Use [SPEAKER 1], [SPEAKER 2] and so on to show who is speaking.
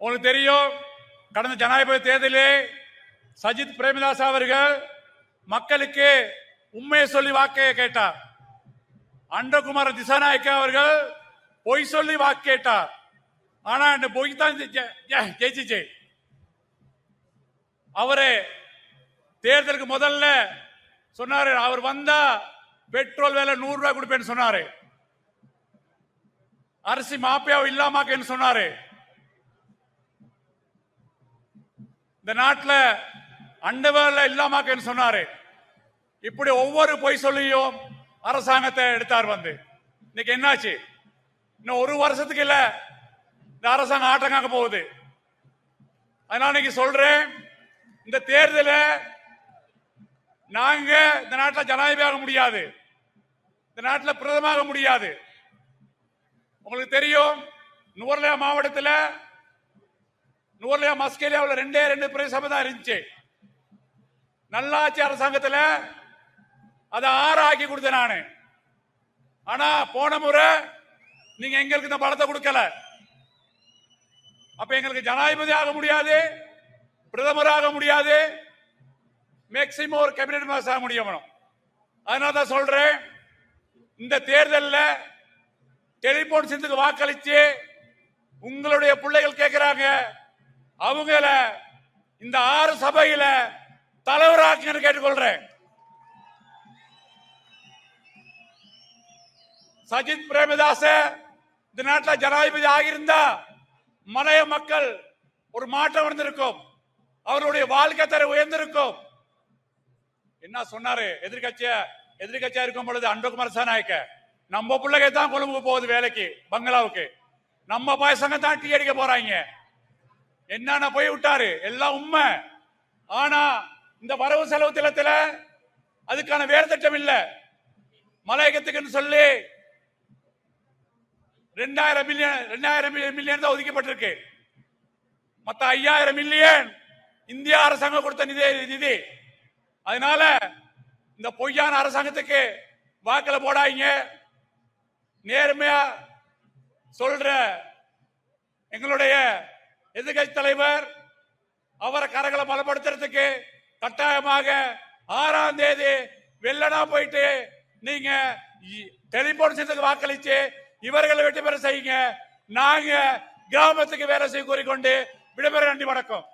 [SPEAKER 1] உங்களுக்கு தெரியும் கடந்த ஜனாதிபதி தேர்தலிலே சஜித் பிரேமதாஸ் அவர்கள் மக்களுக்கு உண்மையை சொல்லி வாக்கையை கேட்டார். அண்டகுமார திசாநாயக்க அவர்கள் பொய் சொல்லி வாக்கு கேட்டார். ஆனா இந்த பொய் தான் ஜெயிச்சிச்சு. அவரு தேர்தலுக்கு முதல்ல சொன்னாரு அவர் வந்தா பெட்ரோல் விலை நூறு ரூபாய் கொடுப்பேன்னு சொன்னாரு. அரிசி மாப்பியாவை இல்லாமாக்கேன்னு சொன்னாரு. இந்த நாட்டில் அண்டவர்ல இல்லாமாக்கன்னு சொன்னாரு? இப்படி ஒவ்வொரு பொய் சொல்லியும் அரசாங்கத்தை எடுத்தார் வந்து. இன்னைக்கு என்னாச்சு? இன்னும் ஒரு வருஷத்துக்கு இல்ல இந்த அரசாங்கம் ஆட்டங்காக்க போகுது. அதனால இன்னைக்கு சொல்றேன் இந்த தேர்தல நாங்க இந்த நாட்டில் ஜனாதிபதியாக முடியாது. இந்த நாட்டில் பிரதமாக முடியாது. உங்களுக்கு தெரியும் நுவர்லியா மாவட்டத்தில் நுவர்லியா மஸ்கேலியாவில் ரெண்டே ரெண்டு பிரதேசம் தான் இருந்துச்சு. நல்லாட்சி அரசாங்கத்தில். அதை ஆறு ஆக்கி கொடுத்தேன் நான். ஆனா போன முறை நீங்க எங்களுக்கு இந்த பலத்தை கொடுக்கல. அப்ப எங்களுக்கு ஜனாதிபதி ஆக முடியாது பிரதமர் ஆக முடியாது மேக்சிமம் ஒரு கேபினட் மாஸ் ஆக முடியும் அதனால தான் சொல்றேன் இந்த தேர்தலில் டெலிபோன் சிந்துக்கு வாக்களிச்சு உங்களுடைய பிள்ளைகள் கேட்கிறாங்க அவங்கள இந்த ஆறு சபையில தலைவராக்குங்கன்னு கேட்டுக்கொள்றேன். சஜித் பிரேமதாச இந்த நாட்டில் ஜனாதிபதி ஆகியிருந்தா மலைய மக்கள் ஒரு மாற்றம் வந்திருக்கும். அவருடைய வாழ்க்கை தர உயர்ந்திருக்கும். என்ன சொன்னாரு? எதிர்கட்சிய? எதிர்கட்சியா இருக்கும் பொழுது அன்பகுமார் சாநாயக்க நம்ம பிள்ளைங்க தான் கொழும்புக்கு போகுது வேலைக்கு பங்களாவுக்கு. நம்ம பசங்க தான் டீ அடிக்க போறாங்க. என்னென்ன போய் விட்டாரு. எல்லாம் உண்மை. ஆனா இந்த வரவு செலவு திட்டத்துல அதுக்கான வேறு திட்டம் இல்ல. மலையகத்துக்குன்னு சொல்லி ரெண்டாயிரம் மில்லியன் ரெண்டாயிரம் மில்லியன் தான் ஒதுக்கப்பட்டிருக்கு. மத்த ஐயாயிரம் மில்லியன் இந்திய அரசாங்கம் கொடுத்த நிதி நிதி. அதனால இந்த பொய்யான அரசாங்கத்துக்கு வாக்கில் போடாதீங்க. நேர்மையா சொல்ற எங்களுடைய எதிர்கட்சி தலைவர் அவரை கரங்களை பலப்படுத்துறதுக்கு கட்டாயமாக ஆறாம் தேதி வெள்ளனா போயிட்டு நீங்க டெலிபோன் செய்யறதுக்கு வாக்களிச்சு இவர்களை வெற்றி பெற செய்யுங்க. நாங்க கிராமத்துக்கு வேலை செய்ய கூறிக்கொண்டு விடுமுறை நன்றி வணக்கம்.